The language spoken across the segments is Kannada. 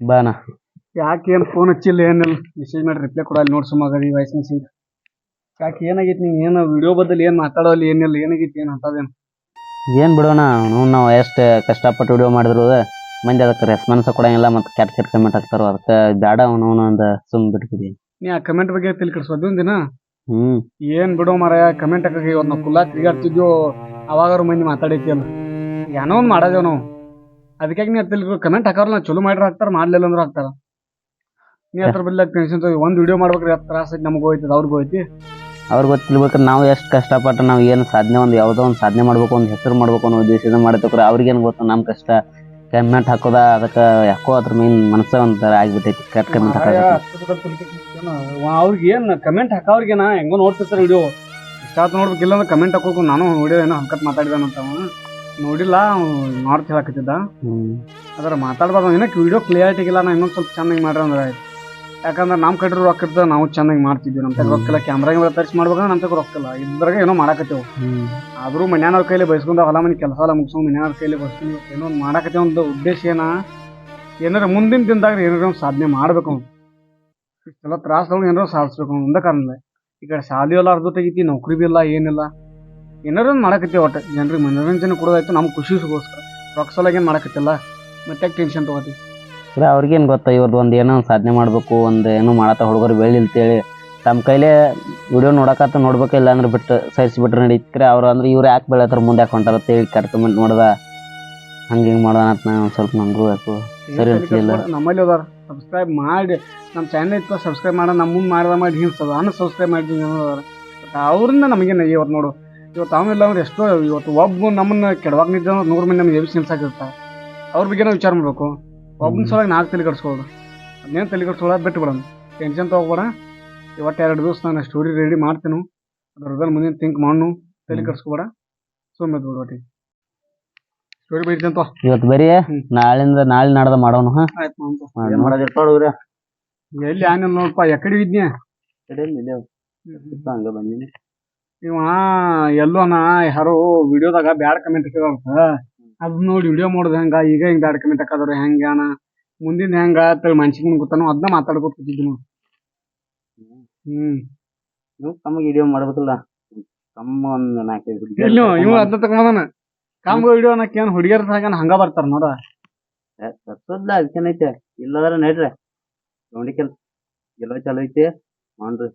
ಬಾನ. ಯಾಕೆ ಏನು ಫೋನ್ ಹಚ್ಚಿಲ್ಲ ಏನಿಲ್ಲ. ಮೆಸೇಜ್ ಮಾಡಿ ರಿಪ್ಲೈ ಕೊಡಲ್ಲ ನೋಡಿ ಸುಮ್ಮಗದಿ ವಾಯ್ಸ್ ಮೆಸೇಜ್ ಯಾಕೆ ಏನಾಗೈತಿ ನೀನು ಏನು ವಿಡಿಯೋ ಬದಲು ಏನು ಮಾತಾಡೋಲ್ಲ ಏನಿಲ್ಲ ಏನಾಗೈತಿ ಏನು ಅಂತದೇನು ಏನ್? ಬಿಡೋಣ ನಾವು ನಾವು ಎಷ್ಟು ಕಷ್ಟಪಟ್ಟು ವಿಡಿಯೋ ಮಾಡಿದ್ರು ಮಂದಿ ಅದಕ್ಕೆ ರೆಸ್ಪಾನ್ಸ್ ಕೊಡಂಗಿಲ್ಲ ಮತ್ತೆ ಕೆಟ್ಟ ಕೆಟ್ಟ ಕಮೆಂಟ್ ಹಾಕ್ತಾರ ಅದಕ್ಕೆ ಬೇಡ ಅವನು ಅಂತ ಸುಮ್ ಬಿಟ್ಬಿಡಿ. ನೀ ಆ ಕಮೆಂಟ್ ಬಗ್ಗೆ ತಲೆ ಕೆಡಿಸೋದು ಒಂದಿನ ಹ್ಮ್. ಏನು ಬಿಡೋ ಮಾರಾಯ ಕಮೆಂಟ್ ಹಾಕಿ ಇವತ್ತು ನಾವು ಕುಲ್ಲ ತಿರುಗಾಡ್ತಿದ್ವು ಅವಾಗಾರು ಮಂದಿ ಮಾತಾಡೈತಿ ಅಲ್ಲ ಏನೋ ಒಂದು ಮಾಡೋದೇವ್ ನಾವು. ಅದಕ್ಕೆ ನೀ ಕಮೆಂಟ್ ನಾ ಚಲೋ ಮಾಡ್ರ ಹಾಕ್ತಾರ ಮಾಡ್ಲಿಲ್ಲ ಅಂದ್ರೆ ಹಾಕ್ತಾರ. ನೀ ಅದ್ರ ಬಿಲ್ಲ ಟೆನ್ಷನ್ ತಗೋ ಒಂದು ವಿಡಿಯೋ ಮಾಡ್ಬೇಕ್ರಿ ತ್ರಾಸ ನಮ್ಗೆ ಹೋಯ್ತದ ಅವ್ರಿಗೂ ಹೋಯ್ತಿ? ಅವ್ರಿಗೆ ಗೊತ್ತಿರ್ಬೇಕು ನಾವು ಎಷ್ಟು ಕಷ್ಟಪಟ್ಟು ನಾವು ಏನು ಸಾಧನೆ ಒಂದು ಯಾವುದೋ ಒಂದು ಸಾಧನೆ ಮಾಡ್ಬೇಕು ಒಂದು ಹೆಸರು ಮಾಡ್ಬೇಕು ಅನ್ನೋ ಉದ್ದೇಶದಿಂದ ಮಾಡ್ತಕ್ರೆ ಅವ್ರಿಗೇನು ಗೊತ್ತು? ನಮ್ಮ ಕಷ್ಟ ಕಮೆಂಟ್ ಹಾಕೋದ ಅದಕ್ಕೆ ಯಾಕೋ ಅದ್ರ ಮೇನ್ ಮನಸ್ಸ ಒಂಥರ ಆಗಿಬಿಟ್ಟೈತಿ ಕಟ್ ಕಮೆಂಟ್ ಹಾಕೋದು ಅವ್ರಿಗೆ ಏನು ಕಮೆಂಟ್ ಹಾಕೋರ್ಗೇನ ಹೆಂಗೋ ನೋಡ್ತಿರ್ತಾರೆ ವಿಡಿಯೋ ಇಷ್ಟ ಆತು ನೋಡ್ಬೇಕಿಲ್ಲ ಅಂದ್ರೆ ಕಮೆಂಟ್ ಹಾಕೋಕು ನಾನು ವಿಡಿಯೋ ಏನೋ ಹಂಕತ್ ಮಾತಾಡಿದಾನಂತ ನೋಡಿಲ್ಲ ನಾರ್ತ್ ಹೇಳಕತ್ತಿದ್ದ. ಅದರ ಮಾತಾಡ್ಬಾರ್ದು ಏನಕ್ಕೆ ವಿಡಿಯೋ ಕ್ಲಿಯಾರಿಟಿ ಇಲ್ಲ ನಾ ಇನ್ನೊಂದು ಸ್ವಲ್ಪ ಚೆನ್ನಾಗಿ ಮಾಡ್ರಿ ಅಂದ್ರೆ ಆಯ್ತು. ಯಾಕಂದ್ರೆ ನಮ್ಮ ಕಡೆ ರೊಕ್ಕ ಇರ್ತದೆ ನಾವು ಚೆನ್ನಾಗಿ ಮಾಡ್ತಿದ್ವಿ. ನಮ್ಮ ತಗ ರೊಕ್ಕ ಕ್ಯಾಮ್ರಾ ಕ್ಯಾಮ್ರಾಗ ತರಿಸಿ ಮಾಡ್ಬೇಕಂದ್ರೆ ನಮ್ಮ ತಗ ರೊಕ್ಕ ಇಲ್ಲ. ಇದ್ರಾಗ ಏನೋ ಮಾಡಕತ್ತೇವೆ. ಆದರೂ ಮನ್ಯಾನವ್ರ ಕೈಲಿ ಬಯಸ್ಕೊಂಡು ಹೊಲ ಮನೆ ಕೆಲಸ ಎಲ್ಲ ಮುಗಿಸ್ಕೊಂಡು ಮನ್ಯಾನವ್ರ ಕೈಲಿ ಬರ್ತೀನಿ ಏನೋ ಒಂದು ಮಾಡಕತ್ತೆ ಒಂದು ಉದ್ದೇಶ ಏನ? ಏನಾರ ಮುಂದಿನ ದಿನದಾಗ ಏನಾರ ಒಂದು ಸಾಧನೆ ಮಾಡ್ಬೇಕು ಅವ್ನು. ಇಷ್ಟೆಲ್ಲ ಏನಾರು ಏನಾರ ಸಾಧಿಸ್ಬೇಕು ಒಂದೇ ಕಾರಣ ಈ ಕಡೆ ಶಾಲೆ ಎಲ್ಲ ಅರ್ಧ ತೆಗಿತಿ ನೌಕರಿ ಬಿ ಇಲ್ಲ ಏನಿಲ್ಲ. ಏನಾರ ಒಂದು ಮಾಡಕತ್ತೀವಿ ಒಟ್ಟು. ಜನರಿಗೆ ಮನೋರಂಜನೆ ಕೊಡೋದಾಯ್ತು ನಮ್ಗೆ ಖುಷಿಗೋಸ್ಕರ ರೊಕ್ಕ ಸಲಗ ಏನು ಮಾಡಕತ್ತಿಲ್ಲ? ಮತ್ತೆ ಟೆನ್ಷನ್ ತಗೋತಿ? ಇಲ್ಲ ಅವ್ರಿಗೇನು ಗೊತ್ತಾ ಇವ್ರದ್ದು ಒಂದು ಏನೋ ಒಂದು ಸಾಧನೆ ಮಾಡಬೇಕು ಒಂದು ಏನೋ ಮಾಡತ್ತ ಹುಡುಗರು ಅಂತೇಳಿ. ತಮ್ಮ ಕೈಲೇ ವಿಡಿಯೋ ನೋಡಕತ್ತ ನೋಡ್ಬೇಕಿಲ್ಲ ಅಂದ್ರೆ ಬಿಟ್ಟು ಬಿಟ್ಟರೆ ನಡೀತಾರೆ ಅವ್ರು ಅಂದ್ರೆ ಇವ್ರು ಯಾಕೆ ಬೆಳತ್ತಾರ ಮುಂದೆ ಯಾಕೆ ಹೊಂಟಾರ ಅಂತೇಳಿ ಕೆಟ್ಟ ಕಮೆಂಟ್ ನೋಡ್ದ. ಹಂಗೆ ಹಿಂಗೆ ಮಾಡೋಣ ಅಂತ ನಾನು ಸ್ವಲ್ಪ ನಂಗೂ ಯಾಕೋ. ಸರಿ ಅನ್ಸಿಲ್ಲ ನಮ್ಮಲ್ಲಿ ಅದಾರ. ಸಬ್ಸ್ಕ್ರೈಬ್ ಮಾಡಿ. ನಮ್ಮ ಚಾನಲ್ ಇತ್ತು ಸಬ್ಸ್ಕ್ರೈಬ್ ಮಾಡೋಣ ನಮ್ಮ ಮುಂದೆ ಮಾಡ್ದ ಮಾಡಿ ಹಿಂಗೆ ಅನ್ನ ಸಬ್ಸ್ಕ್ರೈಬ್ ಮಾಡಿದ್ವಿ ಅವ್ರನ್ನ ನಮಗೇನು ಇವತ್ತು ನೋಡು. ಇವತ್ತು ಅವನಿಲ್ಲ ಅಂದ್ರೆ ಎಷ್ಟೋ ಇವತ್ತು ಒಬ್ಬ ನಮ್ಮನ್ನ ಕೆಡವಾಗ ನಿಂತ ನೂರು ಮಂದಿ ನಮ್ಗೆ ಎಬ್ಸಿ ನಿಲ್ಸಾಕಿರ್ತಾರೆ ಅವ್ರ ಬಗ್ಗೆ ನಾವು ವಿಚಾರ ಮಾಡ್ಬೇಕು. ಒಬ್ಬನ ಸಲುವಾಗಿ ನಾಲ್ಕು ತಲೆ ಕಟ್ಸ್ಕೊಳ್ಳೋದು ಅದನ್ನೇನು ತಲೆ ಕಟ್ಸ್ಕೊಳ್ಳೋದು ಬಿಟ್ಟು ಬಿಡೋಣ ಟೆನ್ಷನ್ ತೊಗೊಬೇಡ. ಇವತ್ತು ಎರಡು ದಿವಸ ನಾನು ಸ್ಟೋರಿ ರೆಡಿ ಮಾಡ್ತೀನಿ. ಅದ್ರದಲ್ಲಿ ಮುಂದಿನ ಥಿಂಕ್ ಮಾಡು ತಲೆ. ಕಟ್ಸ್ಕೊಬೇಡ ಸುಮ್ಮನೆ ಬಿಡು ಒಟ್ಟಿಗೆ ಸ್ಟೋರಿ ಬೈತಂತ ಇವತ್ತು ಬರೀ. ನಾಳಿಂದ ನಾಳೆ ನಾಡ್ದ ಮಾಡೋಣ ಹಾ? ಎಲ್ಲಿ ಆನೆ ನೋಡಪ್ಪ ಎಕಡೆ ಇದ್ನೇ ಹಂಗ ಬಂದಿನಿ. ಇವ ಎಲ್ಲೋನ ಯಾರೋ ವಿಡಿಯೋದಾಗ ಬ್ಯಾಡ್ ಕಮೆಂಟ್ ಹಾಕಿದಾರಂತ ಅದ್ ನೋಡಿ ವಿಡಿಯೋ ಮಾಡೋದು ಹೆಂಗ ಈಗ ಹಿಂಗ್ ಬ್ಯಾಡ್ ಕಮೆಂಟ್ ಹಾಕದ್ರ ಹೆಂಗಾನ ಮುಂದಿನ ಹೆಂಗ ಅಂತೇಳಿ ಮನ್ಸಿಗೆ ಗೊತ್ತಾನು ಅದನ್ನ ಮಾತಾಡ್ಕೊತ ಕೂತಿದ್ವಿ ನಾವು. ಹ್ಮ್. ನೀವು ತಮ್ಮ ವಿಡಿಯೋ ಮಾಡ್ಬೇಕಲ್ಲ ತಮ್ಮ ಒಂದು ನಾಲ್ಕೈದು ಹುಡುಗಿ ಎಲ್ಲಿ ಇವ ಅದನ್ನ ತಗೊಂಬದಾನ. ಕಾಂಬೋ ವಿಡಿಯೋ ಅನ್ನಕ್ಕೆ ಏನ್ ಹುಡುಗಿಯರ್ ಸಾಗನ ಹಂಗ ಬರ್ತಾರ ನೋಡ. ತಪ್ಪಲ್ಲ ಅದಕ್ಕೇನೈತೆ? ಇಲ್ಲದ್ರ ನಡ್ರಿ. ನೋಡಿ ಕೆಲ್ಸ ಎಲ್ಲ ಚಲೋ ಐತಿ ಮಾಡ್ರಿ.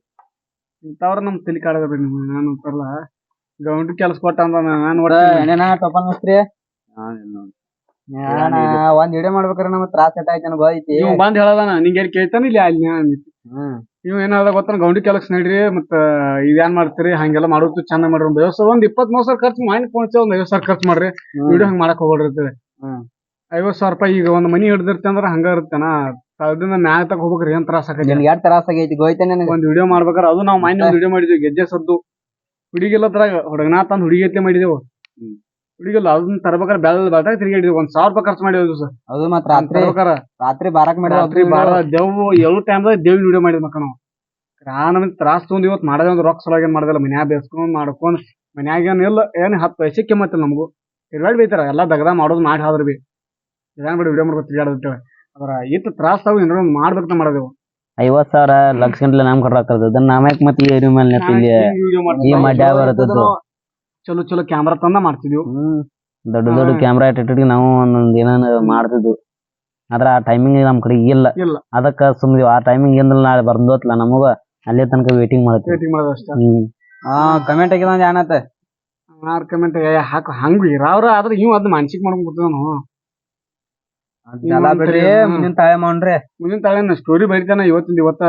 ಇಂಥವ್ರ ನಮ್ ತಲಿ ನಿಮ್ ನಾನು ಅಂತಾರಲ್ಲ ಗೌಂಡ್ ಕೆಲ್ಸ ಕೊಟ್ಟ ಅಂದ ನಾನು ಏನೇನ ಟೋಪನ್ ಮಿಸ್ತ್ರಿ ಒಂದ್ ವಿಡಿಯೋ ಮಾಡ್ಬೇಕಾರ ನಮ್ ತ್ರಾಸ ಆಯ್ತು ನನಗೆ ಐತಿ ಇವ್ ಬಂದ್ ಹೇಳದಾನ ನಿಂಗೆ ಏನ್ ಕೇಳ್ತಾನ ಇಲ್ಲಿ ಅಲ್ಲಿ ಹ್ಮ್. ನೀವ್ ಏನಾದ ಗೊತ್ತಾನ? ಗೌಂಡಿ ಕೆಲಸ ನಡ್ರಿ ಮತ್ತ ಇದೇನ್ ಮಾಡ್ತೀರಿ? ಹಂಗೆಲ್ಲ ಮಾಡೋದು ಚಂದ ಮಾಡ್ರಿ. ಒಂದ್ ಐವತ್ ಸಾವಿರ ಒಂದ್ ಇಪ್ಪತ್ ಮೂವತ್ ಸಾವಿರ ಖರ್ಚು ಮಾಡಿ ಫೋನ್ ಒಂದ್ ಐವತ್ ಸಾವಿರ ಖರ್ಚು ಮಾಡ್ರಿ. ವಿಡಿಯೋ ಹಂಗ್ ಮಾಡಕ್ ಹೋಗ್ಬೇಡ್ರಿ ಅಂತೇಳಿ. ಐವತ್ ಸಾವಿರ ರೂಪಾಯಿ ಈಗ ಒಂದ್ ಮನಿ ಹಿಡ್ದಿರ್ತಿ ಅಂದ್ರ ಹಂಗ ಇರ್ತೇನ ಅದನ್ನ ಮ್ಯಾಗ ತಗ ಹೋಗ್ಬೇಕ್ರಿ ಏನ್ ತ್ರಾಸ ಆಗೈತಿ. ಎರಡು ತ್ರಾಸ ಆಗೈತಿ ಗೋಯ್ತಾನೆ ನನಗೆ? ಒಂದ್ ವಿಡಿಯೋ ಮಾಡ್ಬೇಕಾರ ಅದು ನಾವು ಮನೆ ಒಂದ್ ವಿಡಿಯೋ ಮಾಡಿದ್ವಿ ಗೆಜ್ಜೆ ಸದ್ದು ಹುಡುಗಿಲ್ಲ ತರ ಹುಡುಗನ ತಂದ್ ಹುಡುಗಿ ಐತ್ಲೆ ಮಾಡಿದೆವು. ಹುಡುಗಿಲ್ಲ ಅದನ್ನ ತರ್ಬೇಕಾರ ಬೆಲ್ಲ ಬೆಳ್ದಾಗ ತಿರ್ಗಿ ಒಂದ್ ಸಾವಿರ ರೂಪಾಯಿ ಖರ್ಚು ಮಾಡಿದ್ವಿ ಸರ್ ಅದು ಮಾತ್ರ ರಾತ್ರಿ ತರ್ಬೇಕಾರ ರಾತ್ರಿ ಬಾರಕ್ ರಾತ್ರಿ ಬಾರ ದೇವ್ ಏಳು ಟೈಮ್ದಾಗ ದೇವ್ ವಿಡಿಯೋ ಮಾಡಿದ್ ಮಕ್ಕ ನಾವು ನಮ್ ತ್ರಾಸ ತೊಂದ್ ಇವತ್ತು ಮಾಡದೆ ಒಂದು ರೊಕ್ಕ ಸಲುವಾಗಿ ಏನ್ ಮಾಡದಿಲ್ಲ. ಮನ್ಯಾಗ ಬೇಸ್ಕೊಂಡ್ ಮಾಡ್ಕೊಂಡ್ ಮನ್ಯಾಗ ಏನಿಲ್ಲ ಏನ್ ಹತ್ತು ಪೈಸೆ ಕೆಮ್ಮತ್ತಿಲ್ಲ ನಮಗೂ. ತಿರ್ಗಾಡಿ ಬೈತಾರ ಎಲ್ಲಾ ದಗದ ಮಾಡೋದು ಮಾಡಿ ಹಾದ್ರಿ ಬಿ. ಇದೇನ್ ಬಿಡಿ ವಿಡಿಯೋ ಮಾಡ್ಕೊಂಡು ತಿರ್ಗಾಡ್ತೇವೆ ಅದ್ರ ಇಟ್ಟು ತ್ರಾಸ ತಾವು ಏನಾರ ಒಂದ್ ಮಾಡ್ಬೇಕಂತ ಮಾಡೋದೇವು. ಐವತ್ ಸಾವಿರ ಲಕ್ಷ ಗಂಟ್ಲೆ ನಮ್ ಕೊಡ್ರಾಕದ ಅದನ್ನ ನಾಮ್ಯಾಕ್ ಮತ್ತೆ ಏರಿ ಮೇಲೆ ನೆಪ ಈ ಮಡ್ಯ ಬರ್ತದ್ದು ಚಲೋ ಚಲೋ ಕ್ಯಾಮ್ರಾ ತಂದ ಮಾಡ್ತಿದ್ವಿ. ಹ್ಮ್. ದೊಡ್ಡ ದೊಡ್ಡ ಕ್ಯಾಮ್ರಾ ಇಟ್ಟಿಟ್ಟಿಗೆ ನಾವು ಒಂದೊಂದ್ ಏನೇನು ಮಾಡ್ತಿದ್ವು. ಆದ್ರ ಆ ಟೈಮಿಂಗ್ ನಮ್ ಕಡೆ ಇಲ್ಲ. ಇಲ್ಲ. ಅದಕ್ಕ ಸುಮ್ಮನೆ ಆ ಟೈಮಿಂಗ್ ಏನಿಲ್ಲ ನಾಳೆ ಬರ್ದೋತ್ಲ ನಮಗ. ಅಲ್ಲೇ ತನಕ ವೇಟಿಂಗ್ ಮಾಡ್ತೀವಿ ವೇಟಿಂಗ್ ಮಾಡೋದು ಆ ಹ್ಮ್. ಕಮೆಂಟ್ ಆಗಿದ ಏನತ್ತ ಆರ್ ಕಮೆಂಟ್ ಹಾಕ ಹಂಗ ಇರಾವ್ರ ಆದ್ರೆ ಇವ್ ಅದ್ ಮಾನಸಿಕ ಮಾಡ್ಕೊಂಡ್ ಕೂತವನು ಬಿಡ್ರಿ ಮುಂದಿನ ತಾಳೆ ಮಾಡ್ರಿ ಮುಂದಿನ ತಾಳೆ ಸ್ಟೋರಿ ಬರೀತಾನ ಇವತ್ತಿಂದ ಇವತ್ತ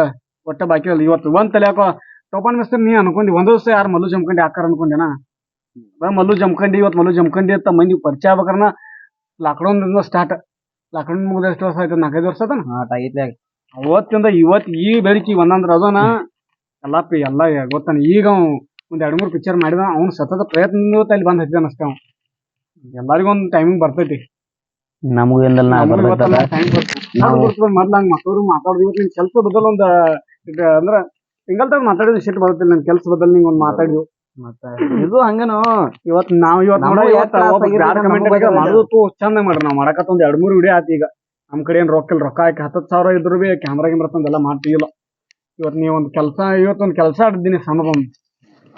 ಒಟ್ಟ ಬಾಕಿ ಅಲ್ಲ ಇವತ್ತು ಒಂದ್ ತಲೆ ಹಾಕೋ ಟೋಪನ್ ಮಿಸ್ಟರ್ ನೀ ಅನ್ಕೊಂಡಿ ಒಂದ್ ದಿವಸ ಯಾರು ಮಲ್ಲು ಜಮ್ಕಂಡಿ ಹಾಕಾರ ಅನ್ಕೊಂಡೇನ? ಮಲ್ಲು ಜಮ್ಕಂಡಿ ಇವತ್ತು ಮಲ್ಲು ಜಮ್ಕಂಡಿ ಅಂತ ಮಂದಿ ಪರಿಚಯ ಆಗ್ಬೇಕಾರ ಲಾಕ್ಡೌನ್ ಸ್ಟಾರ್ಟ್ ಲಾಕ್ಡೌನ್ ಮುಗಿದ ಎಷ್ಟು ವರ್ಷ ಆಯ್ತು? ನಾಲ್ಕೈದು ವರ್ಷ ಆಗೈತ್ಲೆ ಅವತ್ತಿಂದ ಇವತ್ತು ಈ ಬೆಳಕಿ ಒಂದಂದ್ರ ಅದನ ಎಲ್ಲ ಪಿ ಎಲ್ಲ ಗೊತ್ತಾನ. ಈಗ ಒಂದ್ ಎರಡ್ ಮೂರ್ ಪಿಕ್ಚರ್ ಮಾಡಿದ ಅವ್ನ ಸತತ ಪ್ರಯತ್ನ ಅಲ್ಲಿ ಬಂದ್ ಹತ್ತಿದಾನ ಅಷ್ಟೇ ಅವ. ಎಲ್ಲರಿಗೂ ಒಂದ್ ಟೈಮಿಂಗ್ ಬರ್ತೈತಿ. ನಮಗೂ ಏನಿಲ್ಲ ನಾ ಬರ್ಬೇಕಲ್ಲ ಮೊದ್ಲ ಹಂಗ ಮಕ್ಕಳು ಮಾತಾಡೋದು ನಿನ್ ಕೆಲ್ಸ ಬದಲ್ ಒಂದ್ ಅಂದ್ರ ಸಿಂಗಲ್ ತಾಗ ಮಾತಾಡಿದ ಸಿಟ್ಟು ಬರ್ತೈತಿ ನನ್ ಕೆಲ್ಸ ಬದಲ್ ನಿಂಗ್ ಒಂದ್ ಮಾತಾಡಿದ್ವು ಮತ್ತೆ ಇದು ಹಂಗನು ಇವತ್ ನಾವ್ ಇವತ್. ಮಾಡೋದು ಚಂದ ಮಾಡ್ರಿ ನಾವ್ ಮಾಡಕತ್ತ ಒಂದ್ ಎರಡ್ ಮೂರ್ ವಿಡಿಯೋ ಆತ್ ಈಗ. ನಮ್ ಕಡೆ ಏನ್ ರೊಕ್ಕ ರೊಕ್ಕ ಹಾಕಿ ಹತ್ತತ್ತು ಸಾವಿರ ಇದ್ರು ಭೀ ಕ್ಯಾಮ್ರಾ ಗಿಮ್ರಾ ತಂದೆಲ್ಲ ಮಾಡ್ತೀವಿಲ್ಲ ಇವತ್ ನೀವು ಒಂದು ಕೆಲಸ ಒಂದ್ ಕೆಲಸ ಆಡಿದ್ದೀನಿ ಸಣ್ಣದೊಂದು.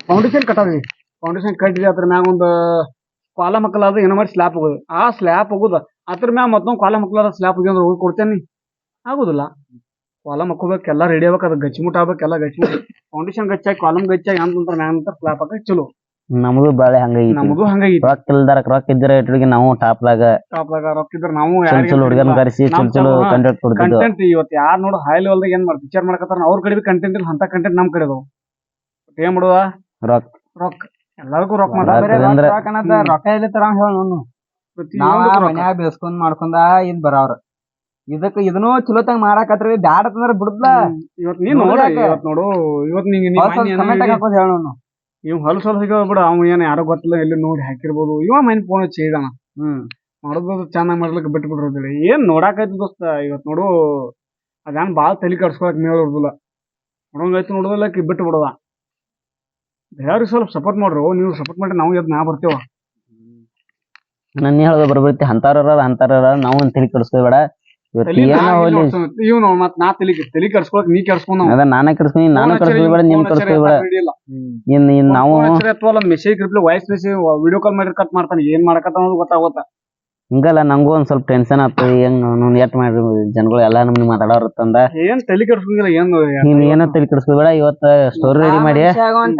ಫೌಂಡೇಶನ್ ಕಟ್ಟದ್ವಿ ಫೌಂಡೇಶನ್ ಕಟ್ಟಿದ್ವಿ ಅದ್ರ ಮ್ಯಾಗ ಒಂದು ಕಾಲ ಅದು ಏನೋ ಮಾಡಿ ಸ್ಲ್ಯಾಪ್ ಹೋಗೋದು. ಆ ಸ್ಲ್ಯಾಪ್ ಹೋಗುದ ಅದ್ರ ಮ್ಯಾಗ ಮತ್ತೊಂದು ಕಾಲ ಮಕ್ಕಳಾದ ಸ್ಲ್ಯಾಪ್ ಹೋಗಿ ಅಂದ್ರೆ ಹೋಗಿ ಕೊಡ್ತೇನೆ. ಆಗೋದಿಲ್ಲ. ಕಾಲ ಮಕ್ಕೋಬೇಕು ಎಲ್ಲ ರೆಡಿ ಆಗ್ಬೇಕು ಅದು ಗಚ್ಚಿಮುಟ್ ಆಗ್ಬೇಕು ಎಲ್ಲ ಗಚ್ಚಿಮುಟ್ ಫೌಂಡೇಶನ್ ಗಚ್ಚಾಗಿ ಕಾಲಮ್ ಗಚ್ಚಾಗಿ ಅಂತಂದ್ರೆ ಮ್ಯಾಲ ಅಂತ ಸ್ಲ್ಯಾಪ್ ಹಾಕಿ ಚಲೋ. ನಮಗೂ ಬಾಳೆ ಹಂಗೈತಿ ನಮಗೂ ಹಂಗಾಗಿತ್ತು ರೊಕ್ಕ ಇಲ್ದಾರ ರೊಕ್ಕ ಇದ್ದರೆ ಇಟ್ಟಿಗೆ ನಾವು ಟಾಪ್ದಾಗ ಟಾಪ್ದಾಗ ರೊಕ್ಕ ಇದ್ರೆ ನಾವು ಚಲೋ ಚಲೋ ಹುಡುಗನ್ ಕರೆಸಿ ಚಲೋ ಚಲೋ ಕಂಟೆಂಟ್ ಕೊಡ್ತಿದ್ವು. ಕಂಟೆಂಟ್ ಇವತ್ತು ಯಾರು ನೋಡು ಹೈ ಲೆವೆಲ್ದಾಗ ಏನ್ ಮಾಡ್ತಾರೆ ಪಿಕ್ಚರ್ ಮಾಡ್ಕತ್ತಾರ ಅವ್ರ ಕಡೆ ಕಂಟೆಂಟ್ ಇಲ್ಲ ಅಂತ ಕಂಟೆಂಟ್ ನಮ್ ಕಡೆ ಅದಾವ. ಏನ್ ಮಾಡುವ ರೊಕ್ಕ ರೊಕ್ಕ ಎಲ್ಲರಿಗೂ ರೊಕ್ಕ ರೊಕ್ಕ ಮಾಡ್ತಾರೆ ಅಂದ್ರೆ ರೊಕ್ಕ ಎಲ್ಲಿ ತರ ಹೇಳ ನೋನು. ಮನ್ಯಾಗ ಬೇಸ್ಕೊಂಡ್ ಮಾಡ್ಕೊಂಡ ಇದ್ ಬರವ್ರ. ಇದಕ್ಕ ಇದನ್ನು ಚಲೋತಂಗ ಮಾರಾಕತ್ರಿ. ಬ್ಯಾಡ ತಂದ್ರ ಬಿಡುದ್ಲ. ಇವತ್ ನೀನ್ ನೋಡ ಇವತ್ ನೋಡು. ಇವತ್ ನಿಂಗೆ ನೀ ಮೊನ್ನೆ ಏನೋ ಕಮೆಂಟ್ ಹೇಳಿ, ಹಾಕೋದ್ ಹೇಳ ನಾನು ಇವ್ ಹೊಲಸ್ ಹೊಲಸ್ ಬಿಡ. ಅವ್ ಏನ್ ಯಾರು ಗೊತ್ತಿಲ್ಲ. ಎಲ್ಲಿ ನೋಡಿ ಹಾಕಿರ್ಬೋದು. ಇವ ಮೈನ್ ಫೋನ್ ಹಚ್ಚಿ ಹೇಳಿದಾನ. ಹ್ಮ್. ಮಾಡೋದು ಚೆನ್ನಾಗಿ ಮಾಡ್ಲಿಕ್ಕೆ ಬಿಟ್ಟು ಬಿಡ್ರಿ ಏನ್ ನೋಡಾಕೈತಿ ದೋಸ್ತ? ಇವತ್ ನೋಡು. ಅದೇನ್ ಬಾಳ್ ತಲೆ ಕಡ್ಸ್ಕೊಳಕ್ ಮೇಲ್ ಇರ್ದಿಲ್ಲ ನೋಡಂಗೈತಿ ನೋಡುದಿಲ್ಲ ಬಿಟ್ಟು ಬಿಡೋದ ಬೇರೆಯವ್ರಿಗೆ ಸ್ವಲ್ಪ ಸಪೋರ್ಟ್ ಮಾಡ್ರು? ನೀವು ಸಪೋರ್ಟ್ ಮಾಡಿ ನಾವು ಯಾವ್ದು ನಾ ಬರ್ತೇವ. ನನ್ನ ಹೇಳೋದು ಬರ್ಬೈತಿ ಅಂತಾರ ಅಂತಾರ ನಾವು ಒಂದ್ ತಲೆ ಕೆಡಿಸ್ಕೋಬೇಡ. ಇವತ್ತು ಏನೋ ಹೋಗ್ಲಿ ಮತ್ ನಾ ತಲಿ ತಲಿ ಕೆಡ್ಸ್ಕೊಳಕ್ ನೀ ಕಡ್ಸ್ಕೊಂಡ್ ಅದ ನಾನೇ ಕೆಡಿಸ್ಕೊಂಡಿ ನಾನು ಕೆಡಿಸ್ಕೋಬೇಡ ನಿಮ್ ಕೆಡಿಸ್ಕೋಬೇಡ. ಇನ್ ಇನ್ ನಾವು message reply voice message video call ಮಾಡಿ ಕಟ್ ಮಾಡ್ತಾನೆ ಏನ್ ಮಾಡಕತ್ತ ಅನ್ನೋದು ಗೊತ್ತಾಗೋತ ಹಿಂಗಲ್ಲ ನಂಗೂ ಒಂದ್ ಸ್ವಲ್ಪ ಟೆನ್ಷನ್ ಆತು. ಹೆಂಗ್ ಅವ್ನು ಎಟ್ ಮಾಡ್ರಿ ಜನಗಳು ಎಲ್ಲಾ ನಮ್ಗೆ ಮಾತಾಡೋರ್ ತಂದ ಏನ್ ತಲಿ ಕಡ್ಸ್ಕೊಂಗಿಲ್ಲ ಏನ್ ನೀನ್ ಏನೋ ತಲೆ ಕೆಡಿಸ್ಕೋಬೇಡ ಇವತ್ತ ಸ್ಟೋರಿ ರೆಡಿ ಮಾಡಿ.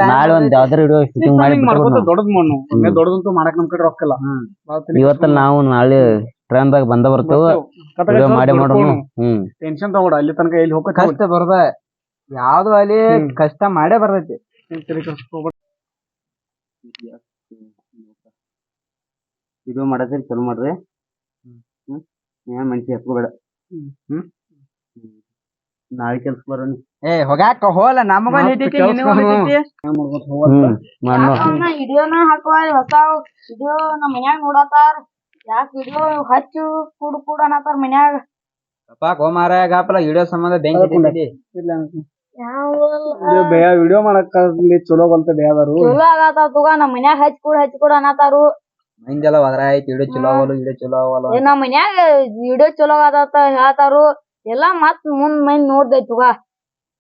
ನಾಳೆ ಒಂದ್ ಯಾವ್ದಾರ ವಿಡಿಯೋ ಶೂಟಿಂಗ್ ಮಾಡಿ ದೊಡ್ಡದ್ ಮಣ್ಣು. ದೊಡ್ಡದಂತೂ ಮಾಡಕ್ ನಮ್ ಕಡೆ ರೊಕ್ಕಲ್ಲ. ಇವತ್ತ ನಾವು ನಾಳೆ ಟ್ರೈನ್ ದಾಗ ಬಂದ ಬರ್ತೇವ. ವಿಡಿಯೋ ಮಾಡಿ ಮಾಡೋಣ ಹ್ಮ್. ಟೆನ್ಷನ್ ತಗೋಡ ಅಲ್ಲಿ ತನಕ ಇಲ್ಲಿ ಹೋಗಕ್ಕೆ ಕಷ್ಟ ಬರದ. ಯಾವ್ದು ಅಲ್ಲಿ ಕಷ್ಟ ಮಾಡೇ ಬರ್ತೈತಿ. ತಲೆ ಕಡ್ಸ್ಕೊಬೇಡ. ವಿಡಿಯೋ ಮಾಡತ್ತೀರಿ ಚಲೋ ಮಾಡ್ರಿ. ಹ್ಮ್. ಏನ್ ಮನ್ಸಿ ಹತ್ಕೋಬೇಡ ಹ್ಮ್. ಹ್ಮ್. ನಾಳೆ ಕೆಲ್ಸ ಬರೋಣ. ಏ ಹೋಗಾಕ ಹೋಲ ನಮಗ ಹಿಡಿತಿ ನಿನಗೂ ಹಾಕುವ ಹೊಸ ವಿಡಿಯೋ ನಮ್ಮ ಮನ್ಯಾಗ ನೋಡತಾರ ಯಾಕ ವಿಡಿಯೋ ಹಚ್ಚು ಕೂಡು ಕುಡ್ ಅನ್ನತಾರ ಮನ್ಯಾಗ. ಅಪ್ಪ ಗೋಮಾರ ಗಾಪಲ. ವಿಡಿಯೋ ಸಂಬಂಧ ಬೆಂಕಿ. ವಿಡಿಯೋ ಮಾಡಕ್ ಚಲೋ ಬಂತ ಬೇಗ ಚಲೋ ಕೂಡ ಹಚ್ಚ ನಮ್ಮ ಮನ್ಯಾಗ ಹಚ್ ಕುಡ್ ಹಚ್ ಕುಡ್ ಅನ್ನತಾರು ವಿಡಿಯೋ ಚಲೋ ಆಗಲ್ಲ ಚಲೋ ಆಗಲ್ಲ ಏ ನಮ್ಮ ಮನ್ಯಾಗ ವಿಡಿಯೋ ಚಲೋ ಆಗತ್ತ ಹೇಳ್ತಾರು. ಎಲ್ಲಾ ಮತ್ ಮುಂದ್ ಮೈನ್ ನೋಡ್ದೈತು ತಗ.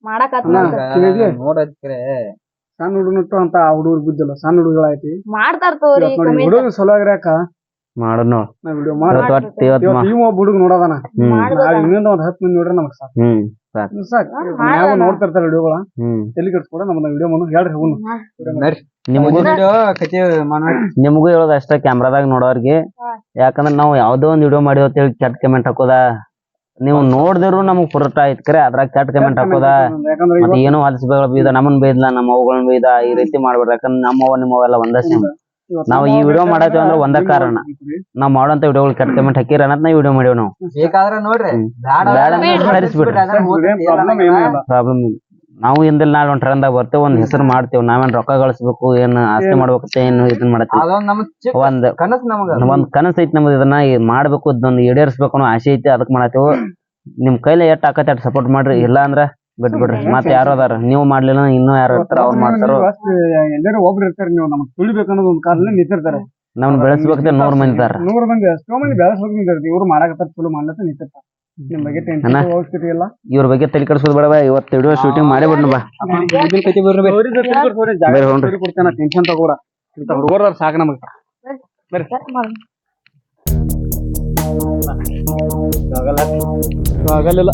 ಮಾಡಕತ್ತ ನೋಡತ್ರೆ ಸಣ್ಣ ಹುಡುಗನಟ್ಟು ಅಂತ ಆ ಹುಡುಗರು ಬಿದ್ದಿಲ್ಲ ಸಣ್ಣ ಹುಡುಗರಾಯ್ತಿ ಮಾಡ್ತಾರ ತಗೋರಿ ಕಮೆಂಟ್. ಮಾಡೋಣ ನೋಡ್. ನಾ ವಿಡಿಯೋ ಮಾಡಿ. ಇವತ್ತು ಒಟ್ಟು ಇವತ್ತು ಇವತ್ತು ಇವ್ ಒಬ್ಬ ಹುಡುಗ ನೋಡೋದನ? ಹ್ಮ್. ಇನ್ನೊಂದ್ ಒಂದ್ ಹತ್ತು ಮಂದಿ ನೋಡ್ರಿ ನಮಗ್ ಸಾಕು. ಹ್ಮ್ ಸಾಕು. ಮಾಡೋಣ. ನೋಡ್ತಿರ್ತಾರ ವಿಡಿಯೋಗಳ ಹ್ಮ್. ತಲೆ ಕೆಡ್ಸ್ಕೊಡ ನಮ್ಮನ್ನ ವಿಡಿಯೋ ಹೇಳ್ರಿ ಹೋಗುನು ನಿಮಗೂ ನಿಮಗೂ ಹೇಳೋದು ಅಷ್ಟ ಕ್ಯಾಮ್ರಾದಾಗ ನೋಡೋರ್ಗೆ. ಯಾಕಂದ್ರೆ ನಾವು ಯಾವ್ದೋ ಒಂದ್ ವಿಡಿಯೋ ಮಾಡಿವ್ ಅಂತ ಹೇಳಿ ಕೆಟ್ಟ ಕಮೆಂಟ್ ಹಾಕೋದ. ನೀವು ನೋಡಿದ್ರು ನಮಗ್ ಪುರಟ ಆಯ್ತು ಕರೆ ಅದ್ರಾಗ ಕೆಟ್ಟ ಕಮೆಂಟ್ ಹಾಕೋದ. ಮತ್ತೆ ಏನೋ ಹಲಸಿಗಳ ಬೀದ ನಮ್ಮನ್ ಬೈದ್ಲ ನಮ್ಮ ಅವುಗಳನ್ನ ಬೈದ ಈ ರೀತಿ ಮಾಡ್ಬೇಡ ಯಾಕಂದ್ರೆ ನಮ್ಮವ ನಿಮ್ಮವೆಲ್ಲ ಒಂದ ಸೇಮ್ ನಾವು ಈ ವಿಡಿಯೋ ಮಾಡತ್ತೇವ ಅಂದ್ರೆ ಒಂದ ಕಾರಣ. ನಾವ್ ಮಾಡೋಂತ ವಿಡಿಯೋಗಳು ಕೆಟ್ಟ ಕಮೆಂಟ್ ಹಾಕಿರ ಅನ್ನತ್ ನಾವು ವಿಡಿಯೋ ಮಾಡೇವ್ ನಾವು. ಬೇಕಾದ್ರೆ ನೋಡ್ರಿ. ಪ್ರಾಬ್ಲಮ್ ಇಲ್ಲ. ನಾವು ಹಿಂದಿಲ್ ನಾಳೆ ಒಂದ್ ಟ್ರೆಂಡ್ ಬರ್ತೇವೆ ಒಂದ್ ಹೆಸರು ಮಾಡ್ತೇವೆ ನಾವೇನ್ ರೊಕ್ಕ ಗಳಿಸ್ಬೇಕು ಏನ್ ಆಸ್ತಿ ಮಾಡ್ಬೇಕು ಏನ್ ಇದನ್ ಮಾಡ್ತೇವೆ ಅದೊಂದ್ ನಮ್ ಚಿಕ್ಕ ಒಂದ್ ಕನಸು ನಮಗ ಒಂದ್ ಕನಸ್ ಐತಿ ನಮ್ದು ಇದನ್ನ ಮಾಡ್ಬೇಕು ಇದನ್ನ ಈಡೇರಿಸ್ಬೇಕು ಅನ್ನೋ ಆಸೆ ಐತಿ ಅದಕ್ ಮಾಡತ್ತೇವು. ನಿಮ್ ಕೈಲಿ ಎಷ್ಟ್ ಆಕತಿ ಅಷ್ಟ್ ಸಪೋರ್ಟ್ ಮಾಡ್ರಿ ಇಲ್ಲ ಅಂದ್ರ ಬಿಟ್ ಬಿಡ್ರಿ ಮತ್ತ್ ಯಾರು ಅದಾರ ನೀವು ಮಾಡ್ಲಿಲ್ಲ ಇನ್ನೂ ಯಾರು ಇರ್ತಾರ ಅವ್ರು ಮಾಡ್ತಾರೋ. ಎಲ್ಲರೂ ಒಬ್ರು ಇರ್ತಾರೆ ನೀವು ನಮ್ಗೆ ತುಳಿಬೇಕು ಅನ್ನೋದು ಒಂದ್ ಕಾರಣ ನಿಂತಿರ್ತಾರೆ. ನಮ್ನ ಬೆಳೆಸ್ಬೇಕು ನೂರ್ ಮಂದಿ ಇದಾರ. ನೂರು ಮಂದಿ ಎಷ್ಟೋ ಮಂದಿ ಬೆಳೆಸ್ಬೇಕು ನಿಂತಿರ್ತೀವಿ ಇವ್ರು ಮಾಡಕತ್ತಾರ ಚಲೋ ಮಾಡ್ಲತ್ತ ನಿಂತಿರ್ತಾರೆ. ಅವಶ್ಯಕತೆ ಇಲ್ಲ ಇವ್ರ ಬಗ್ಗೆ ತಲೆ ಕಡಿಸೋದು ಬೇಡ ಇವತ್ತು ವಿಡಿಯೋ ಶೂಟಿಂಗ್ ಮಾಡೇ ಬಿಡ್ನ ಬಾ. ಟೆನ್ಷನ್ ತಗೋರ ಇಂತ ಹುಡುಗರ ಸಾಕು ನಮಗೆ. ಆಗಲ್ಲ.